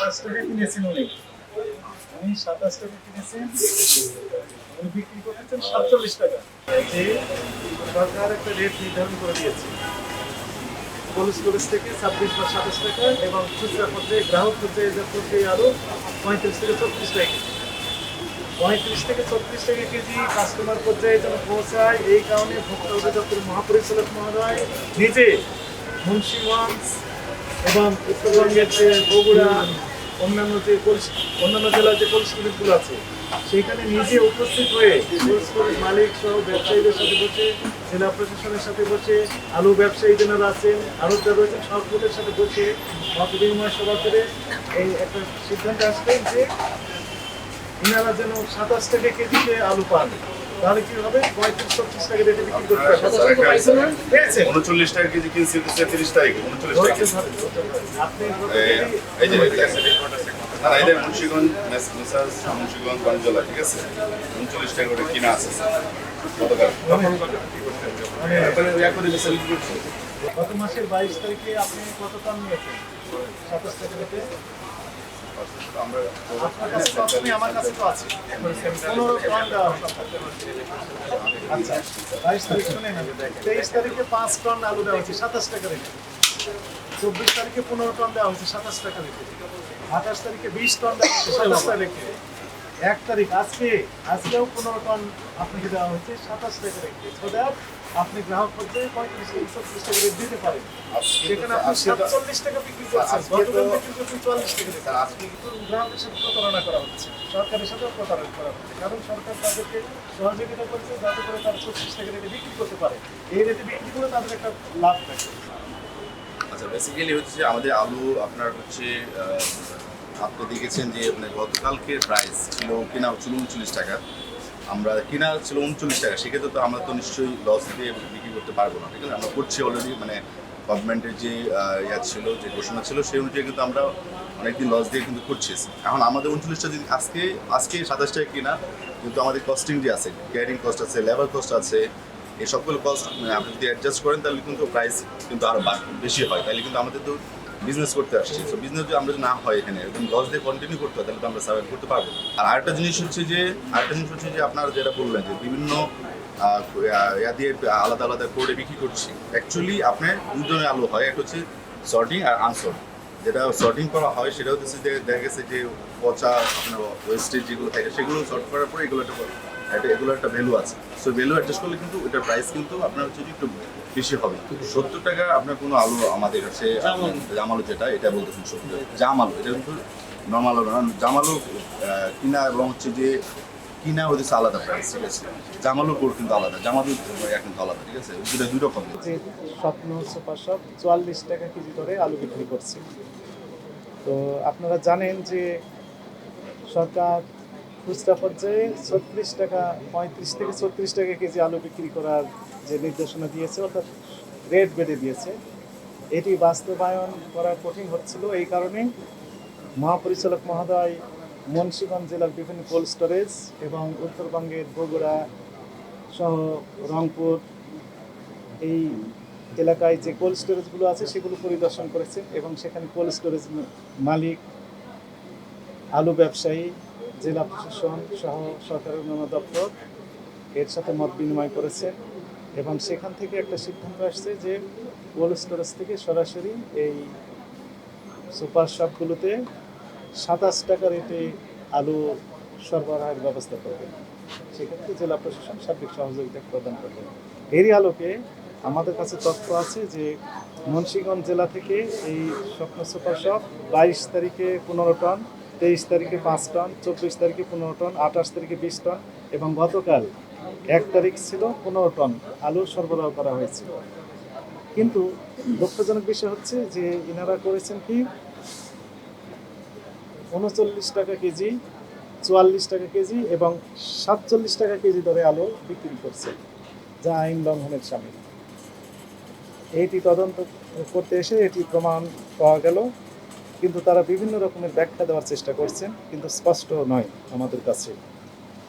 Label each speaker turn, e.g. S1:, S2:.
S1: সাতাশ টাকা কিনেছেন উনি। উনি সাতাশ টাকা কিনেছেন, উনি বিক্রি করেছেন সাতচল্লিশ টাকা যে সরকার একটা রেট নির্ধারণ করে দিয়েছে। কোল্ড স্টোরেজ থেকে ছাব্বিশ বা সাতাশ টাকা এবং খুচরা পর্যায়ে গ্রাহক পর্যায়ে যে আরও পঁয়ত্রিশ থেকে ছত্রিশ টাকা। পঁয়ত্রিশ থেকে ছত্রিশ টাকা কেজি কাস্টমার পর্যায়ে যেন পৌঁছায়, এই কারণে ভোক্তা অধিদপ্তরের মহাপরিচালক মহোদয় নিজে মুন্সিগঞ্জ এবং উত্তরবঙ্গের বগুড়া অন্যান্য যে অন্যান্য জেলার যে কোল্ড স্টোরেজগুলো আছে সেখানে নিজে উপস্থিত হয়ে কোল্ড স্টোরেজ মালিক সহ ব্যবসায়ীদের সাথে বসে জেলা প্রশাসনের সাথে বসে আলু ব্যবসায়ী যারা আছেন আরও যারা রয়েছেন সবগুলোর সাথে বসে মত বিনিময় সভা করে এই একটা সিদ্ধান্ত আসবে যে ইনারা যেন সাতাশ টাকা কেজিতে আলু পান। তাহলে কি হবে? পঁয়ত্রিশ ছত্রিশ টাকা রেটে বিক্রি করতে
S2: উনচল্লিশ টাকা কেজি কিনছি তারিখে। উনচল্লিশ টাকা।
S1: আপনি
S2: এই- এই যে না মুন্সিগঞ্জ মুন্সিগঞ্জ ঠিক আছে? টাকা করে কিনা আছে।
S1: গত মাসের বাইশ তারিখে আপনি কত সাতাশ টাকা
S2: আমরা
S1: কাছে তো আছে বাইশ তারিখ শুনে তেইশ তারিখে পাঁচ টন আলু দেওয়া সাতাশ টাকা রেটে। চব্বিশ তারিখে পনেরো টন দেওয়া হচ্ছে সাতাশ টাকা রেটে। আঠাশ তারিখে বিশ টন সাতাশ টাকা এক তারিখ আজকে আজকেও পনেরো টন আপনাকে দেওয়া হচ্ছে সাতাশ রেটে সো দ্যাট আপনি গ্রাহক পর্যায়ে পঁয়ত্রিশ ছত্রিশ টাকা রেট দিতে পারেন।
S2: আজকে
S1: সেখানে আপনি সাতচল্লিশ টাকা বিক্রি করছেন গতকাল বিক্রি করছেন চুয়াল্লিশ টাকা।
S2: আজকে
S1: কিন্তু গ্রাহকের সাথে প্রতারণা করা হচ্ছে সরকারের সাথেও প্রতারণা করা হচ্ছে কারণ সরকার তাদেরকে সহযোগিতা করছে যাতে করে তারা ছত্রিশ টাকা রেটে বিক্রি করতে পারে। এই রেটে বিক্রি করে তাদের একটা লাভ থাকে।
S2: আচ্ছা বেসিক্যালি হচ্ছে আমাদের আলু আপনার হচ্ছে আপনি দেখেছেন যে মানে গতকালকের প্রাইস ছিল কিনা ছিল উনচল্লিশ টাকা। আমরা কিনা ছিল উনচল্লিশ টাকা, সেক্ষেত্রে তো আমরা তো নিশ্চয়ই লস দিয়ে বিক্রি করতে পারব না। ঠিক আছে? আমরা করছি অলরেডি মানে গভর্নমেন্টের যে ইয়া ছিল, যে ঘোষণা ছিল, সেই অনুযায়ী কিন্তু আমরা অনেকদিন লস দিয়ে কিন্তু করছি। এখন আমাদের উনচল্লিশটা যদি আজকে আজকে সাতাশ টাকা কিনা, কিন্তু আমাদের কস্টিং যে আছে ক্যারিং কস্ট আছে লেবার কস্ট আছে এই সবগুলো কস্ট আপনি যদি অ্যাডজাস্ট করেন, তাহলে কিন্তু প্রাইস কিন্তু আরও বেশি হয়। তাহলে কিন্তু আমাদের তো বিজনেস করতে আসছি। তো বিজনেস যদি আমরা না হয় এখানে একদম লস দিয়ে কন্টিনিউ করতে হয়, তাহলে তো আমরা সার্ভাইভ করতে পারব। আর আরেকটা জিনিস হচ্ছে যে, আরেকটা জিনিস হচ্ছে যে আপনারা যেটা বললেন যে বিভিন্ন ইয়া দিয়ে আলাদা আলাদা করে বিক্রি করছি। অ্যাকচুয়ালি আপনার ধরনের আলু হয় একটা হচ্ছে সর্টিং আর আনসর্টিং যেটা সর্টিং করা হয়, সেটা হচ্ছে যে দেখা গেছে যে পচা, আপনার ওয়েস্টেজ যেগুলো থাকে, সেগুলো সর্ট করার পরে এগুলো একটা একটা এগুলো একটা ভ্যালু আছে। সো ভ্যালু অ্যাডজাস্ট করলে কিন্তু এটার প্রাইস কিন্তু আপনার হচ্ছে একটু বেশি হবে। সত্তর টাকা আপনার কোনো আলু আমাদের কাছে জাম আলু যেটা এটা বলতেছেন সত্তর জাম আলু এটা কিন্তু নর্মাল আলু না। জাম আলু কিনা এবং হচ্ছে যে কিনা হচ্ছে আলাদা প্রাইস ঠিক আছে? জাম আলুর কোর কিন্তু আলাদা। জাম আলু কিন্তু আলাদা ঠিক আছে? দুটো দুই রকম।
S1: স্বপ্ন সুপার শপ চুয়াল্লিশ টাকা কেজি দরে আলু বিক্রি করছে। তো আপনারা জানেন যে সরকার খুচরা পর্যায়ে ছত্রিশ টাকা, পঁয়ত্রিশ থেকে ছত্রিশ টাকা কেজি আলু বিক্রি করার যে নির্দেশনা দিয়েছে, অর্থাৎ রেট বেড়ে দিয়েছে, এটি বাস্তবায়ন করা কঠিন হচ্ছিল। এই কারণে মহাপরিচালক মহোদয় মুন্সিগঞ্জ জেলার বিভিন্ন কোল্ড স্টোরেজ এবং উত্তরবঙ্গের বগুড়া সহ রংপুর এই এলাকায় যে কোল্ড স্টোরেজগুলো আছে, সেগুলো পরিদর্শন করেছেন এবং সেখানে কোল্ড স্টোরেজ মালিক, আলু ব্যবসায়ী জেলা প্রশাসন সহ সরকারের অন্যান্য দপ্তর এর সাথে মত বিনিময় করেছে এবং সেখান থেকে একটা সিদ্ধান্ত আসছে যে কোল্ড স্টোরেজ থেকে সরাসরি এই সুপার শপগুলোতে সাতাশ টাকা রেটে আলু সরবরাহের ব্যবস্থা করবে। সেক্ষেত্রে জেলা প্রশাসন সার্বিক সহযোগিতা প্রদান করবে। এরই আলোকে আমাদের কাছে তথ্য আছে যে মুন্সিগঞ্জ জেলা থেকে এই স্বপ্ন সুপার শপ বাইশ তারিখে পনেরো টন তেইশ তারিখে পাঁচ টন, চব্বিশ তারিখে পনেরো টন, আঠাশ তারিখে বিশ টন এবং গতকাল এক তারিখ ছিল পনেরো টন আলু সরবরাহ করা হয়েছিল কিন্তু দুঃখজনক বিষয় হচ্ছে যে ইনারা করেছেন কি? উনচল্লিশ টাকা কেজি, চুয়াল্লিশ টাকা কেজি এবং সাতচল্লিশ টাকা কেজি দরে আলু বিক্রি করছে, যা আইন লঙ্ঘনের সামিল। এইটি তদন্ত করতে এসে এটি প্রমাণ পাওয়া গেল। কিন্তু তারা বিভিন্ন রকমের ব্যাখ্যা দেওয়ার চেষ্টা করছেন কিন্তু স্পষ্ট নয় আমাদের কাছে।